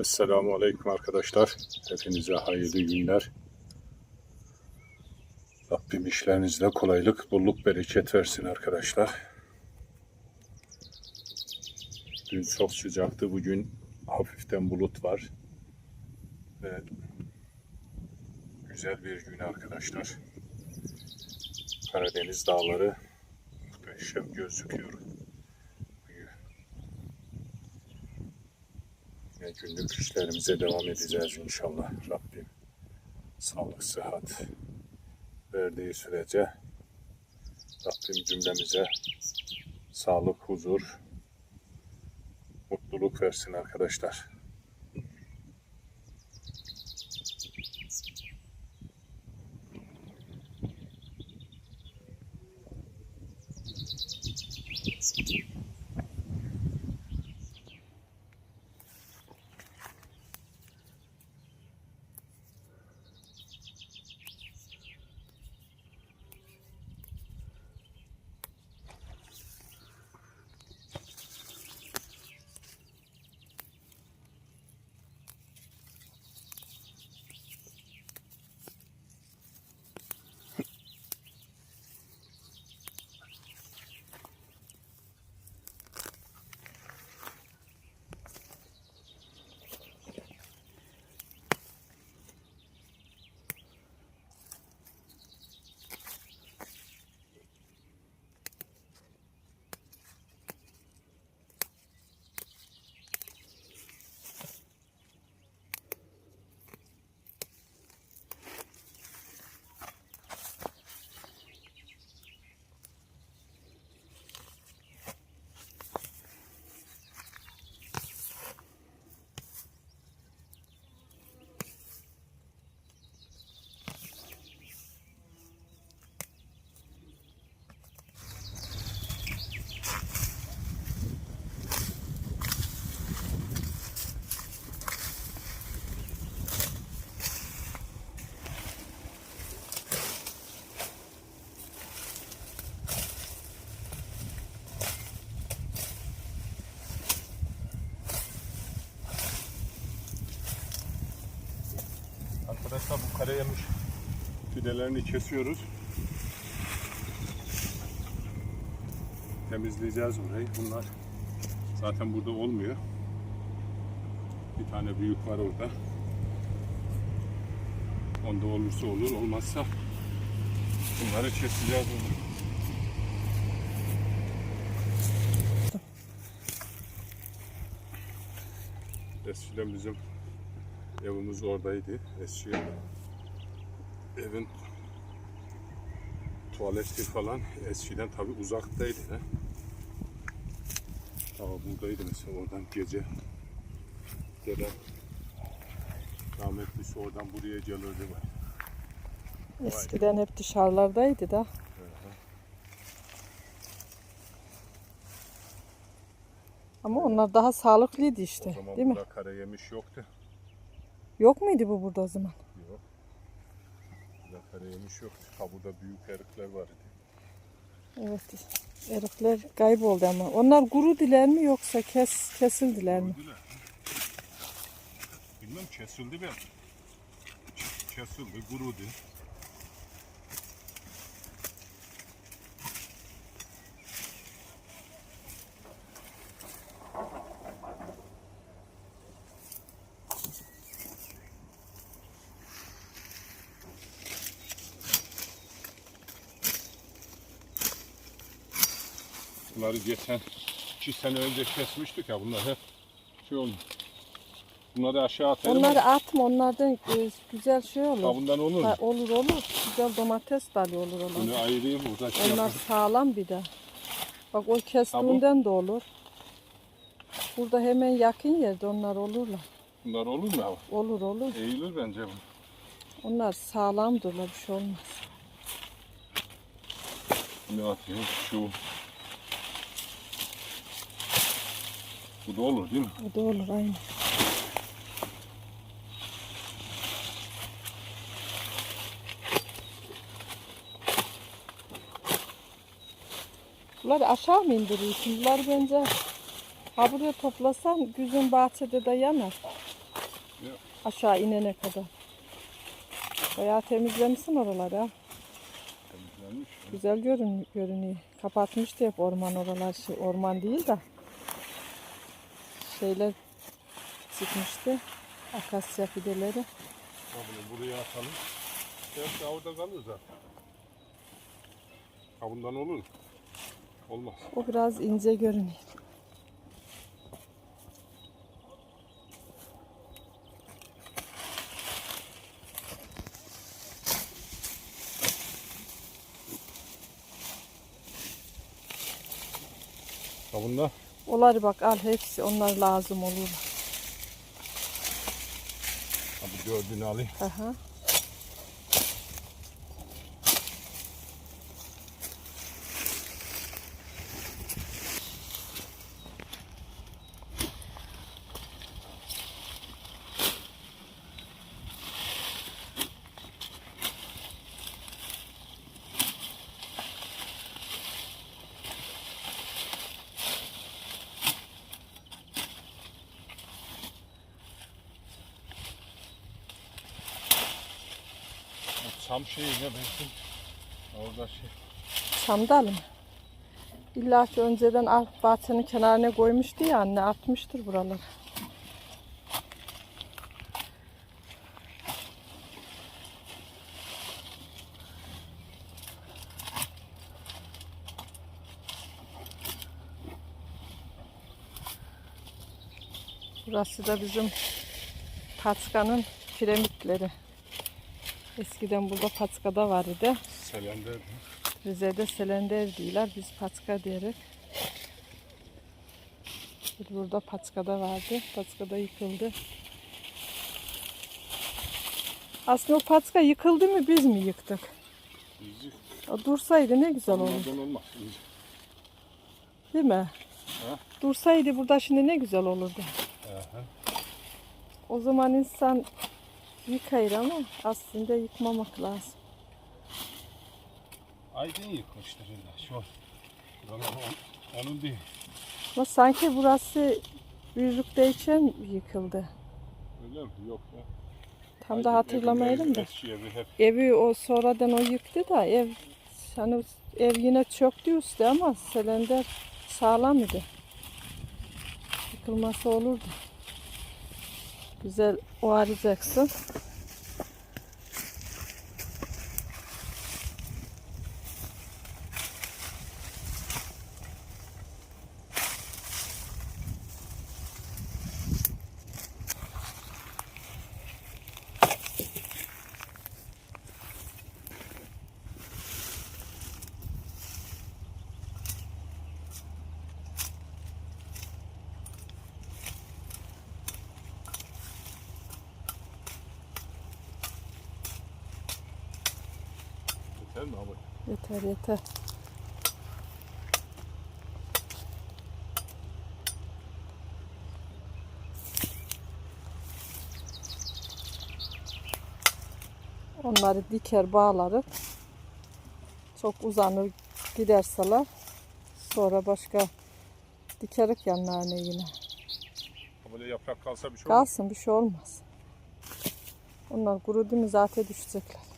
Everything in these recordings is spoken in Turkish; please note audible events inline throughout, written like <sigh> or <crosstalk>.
Esselamu Aleyküm arkadaşlar. Hepinize hayırlı günler. Rabbim işlerinizde kolaylık, bolluk, bereket versin arkadaşlar. Dün çok sıcaktı. Bugün hafiften bulut var. Ve güzel bir gün arkadaşlar. Karadeniz dağları muhteşem gözüküyor. Yine günlük işlerimize devam edeceğiz inşallah Rabbim. Sağlık, sıhhat verdiği sürece Rabbim cümlemize sağlık, huzur, mutluluk versin arkadaşlar. Kare yemiş fidelerini kesiyoruz. Temizleyeceğiz burayı. Bunlar zaten burada olmuyor. Bir tane büyük var orada. Onda olursa olur, olmazsa bunları keseceğiz. Onu. Eskiden bizim Evimiz oradaydı. Eski evin tuvaleti falan eskiden tabi uzaktaydı. He. Ama buradaydı mesela oradan gece dedem rahmetlisi oradan buraya gelirdi. Eskiden hep dışarılardaydı da. Ama onlar daha sağlıklıydı O işte. zaman Değil mi? burada kara yemiş yoktu. Yok muydu bu burada o zaman? Yok. Burada kara yemiş yoktu. Ha burada büyük erikler vardı. Evet. Erikler kayboldu ama. Onlar kurudiler mi yoksa kes kesildiler mi? Gördüler. Bilmem kesildi ben. Kesildi, kurudu. Bunları geçen iki sene önce kesmiştik ya bunlar hep şey oldu. Bunları aşağı atalım. Onları atma. Onlardan e, güzel şey Ha, olur. bundan olur mu? Ha, olur olur. Güzel domates dalı olur Bunu onlar. ayırayım burada şey Onlar yapayım. sağlam bir de. Bak o kestiğinden de olur. Burada hemen yakın yerde onlar olurlar. Bunlar olur mu abi? Olur olur. Eğilir bence bu. Onlar sağlamdırlar bir şey olmaz. Ne atayım? Şu. Bu da olur değil mi? O da olur aynı. Bunları aşağı mı indiriyorsun? Bunları bence ha buraya toplasan güzün bahçede de yanar. Yok. Aşağı inene kadar. Bayağı temizlemişsin oraları ha. Temizlenmiş. Güzel görün, görünüyor. Kapatmıştı hep orman oralar. Şey, orman değil de. Şeyler çıkmıştı. Akasya fideleri. Ha bunu buraya atalım. Belki orada kalır zaten. Ha bundan olur? Olmaz. O biraz ince görünüyor. Ha bunda Oları bak al hepsi onlar lazım olur. ha bu gördüğünü alayım. Aha. Çam şeyi ne bensin? Orada şey. Sandal mı? İlla ki önceden al- bahçenin kenarına koymuştu ya anne atmıştır buraları. Burası da bizim Paska'nın piramitleri. Eskiden burada Paska'da var idi. Selender. Rize'de Selender diyorlar. Biz Patka. Bir Burada Patka'da vardı. Patka'da yıkıldı. Aslında o Patka yıkıldı mı biz mi yıktık? İyice. O dursaydı ne güzel olurdu. Onlardan olmaz. Değil mi? Ha? Dursaydı burada şimdi ne güzel olurdu. Aha. O zaman insan yıkayır ama aslında yıkmamak lazım. Aydın yıkmıştır illa. Şu an. Onun değil. Ama sanki burası büyüklükteyken yıkıldı. Öyle mi? Yok ya. Tam Aydın da hatırlamayalım da. Evi hep Evi o sonradan o yıktı da ev hani ev yine çöktü üstü ama Selender sağlam idi. Yıkılması olurdu. Güzel ovaраcaksın. yeter mi abi? Yeter yeter. Onları diker bağlarız. Çok uzanır giderseler. Sonra başka dikerik yanlarına yine. Ha Böyle yaprak kalsa bir şey olmaz. Kalsın bir şey olmaz. Onlar kurudu mu zaten düşecekler.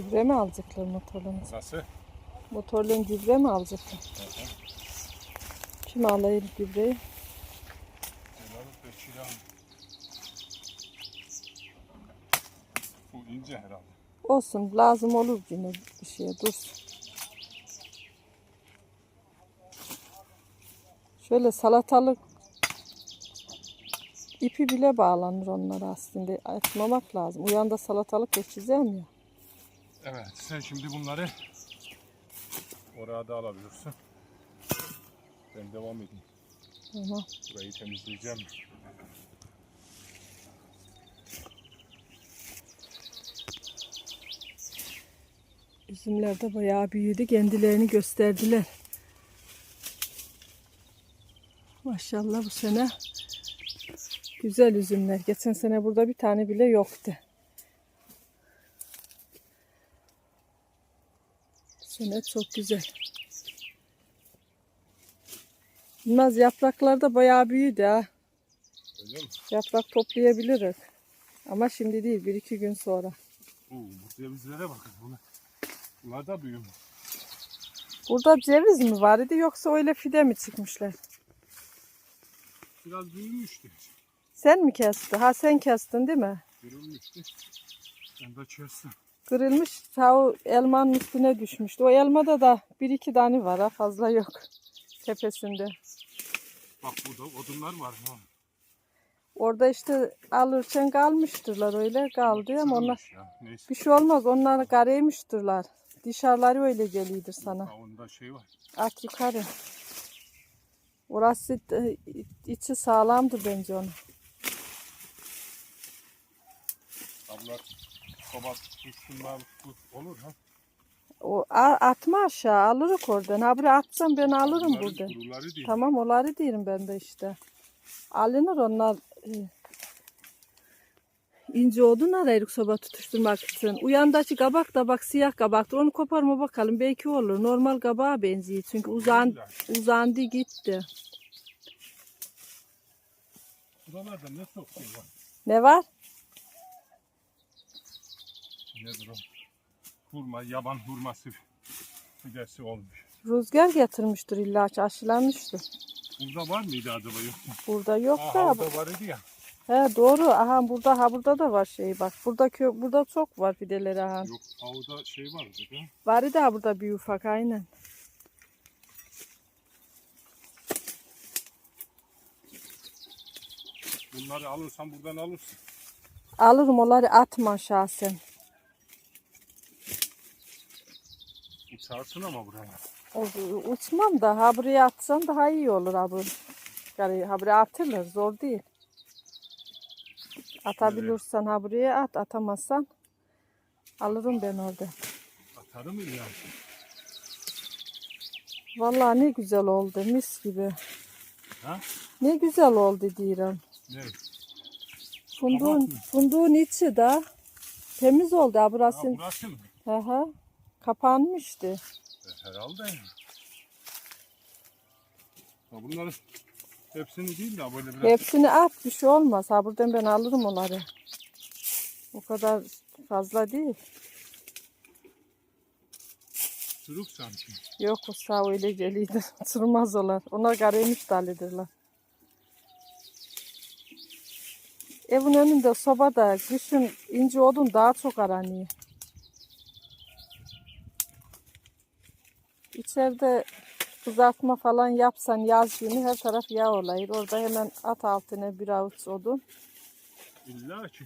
Gübre mi alacaklar motorlarını? Nasıl? Motorların gübre mi alacaklar? Kim alayım gübreyi? Bu ince herhalde. Olsun lazım olur yine bir şeye dursun. Şöyle salatalık ipi bile bağlanır onlara aslında. Atmamak lazım. Uyanda salatalık geçeceğim ya. Evet sen şimdi bunları oraya da alabilirsin. Ben devam edeyim. Tamam. Burayı temizleyeceğim. Üzümler de bayağı büyüdü. Kendilerini gösterdiler. Maşallah bu sene güzel üzümler. Geçen sene burada bir tane bile yoktu. Bu sene çok güzel. Bilmez yapraklar da bayağı büyüdü ha. Öyle mi? Yaprak toplayabiliriz. Ama şimdi değil, bir iki gün sonra. Oo, bu cevizlere bakın. Bunlar, bunlar da büyümüş. Burada ceviz mi var idi yoksa öyle fide mi çıkmışlar? Biraz büyümüştü. Sen mi kestin? Ha sen kestin değil mi? Kırılmıştı. Ben de kestim. Kırılmış o elmanın üstüne düşmüştü. O elmada da bir iki tane var ha fazla yok. <laughs> Tepesinde. Bak burada odunlar var. Ha. Orada işte alırken kalmıştırlar öyle kaldı ama onlar ya. Neyse. bir şey olmaz onlar kareymiştirler. Dışarıları öyle geliyordur sana. Ha, onda şey var. At yukarı. Orası e, içi sağlamdı bence onun. Ablar soba tutsunlar bu olur ha. O a- atma aşağı alırık oradan. Ha buraya atsam ben alırım Bunların burada. Kuruları değil. Tamam onları diyorum ben de işte. Alınır onlar. e, ince odun arayırık soba tutuşturmak için. Uyandaki kabak da bak siyah kabaktır. Onu koparma bakalım belki olur. Normal kabağa benziyor. Çünkü uzan, uzandı gitti. Buralarda ne şey var. Ne var? Nedir o? Hurma, yaban hurması fidesi olmuş. Rüzgar getirmiştir illa ki aşılanmıştır. Burada var mıydı acaba yoksa? Burada yok Ha, da. orada var idi ya. He doğru. Aha burada ha burada da var şey bak. Burada kö burada çok var fideleri aha. Yok havada şey vardı ya. Var idi ha burada bir ufak aynen. Bunları alırsan buradan alırsın. Alırım onları atma şahsen. Uçarsın ama buraya. O, uçmam da ha buraya atsan daha iyi olur abi. Yani ha buraya atılır zor değil. Atabilirsen ha buraya at atamazsan alırım ben orada. Atarım ya? Vallahi ne güzel oldu mis gibi. Ha? Ne güzel oldu diyorum. Ne? Funduğun, funduğun içi de temiz oldu ha Ha, burası. burası mı? Aha, kapanmıştı. E, herhalde. Ya bunları hepsini değil de böyle biraz Hepsini at bir şey olmaz. Ha buradan ben alırım onları. O kadar fazla değil. çürük sanki. Yok o sağ öyle geliyordu. Sırmaz <laughs> olar. Onlar garaymış dalidirler. Evin önünde sobada kışın ince odun daha çok aranıyor. İçeride kızartma falan yapsan yaz günü her taraf yağ olayır. Orada hemen at altına bir avuç odun. İlla ki.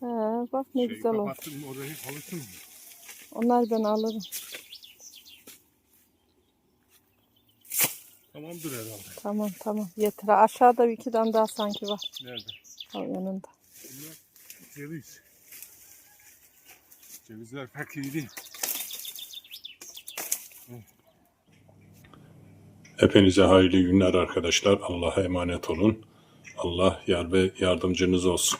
He, bak ne şey güzel oldu. kapattın mı orayı alırsın mı? Onlar ben alırım. Tamamdır herhalde. Tamam tamam yeter. Aşağıda bir iki tane daha sanki var. Nerede? O yanında. Bunlar ceviz. Cevizler pek iyi değil. Hepinize hayırlı günler arkadaşlar. Allah'a emanet olun. Allah yar ve yardımcınız olsun.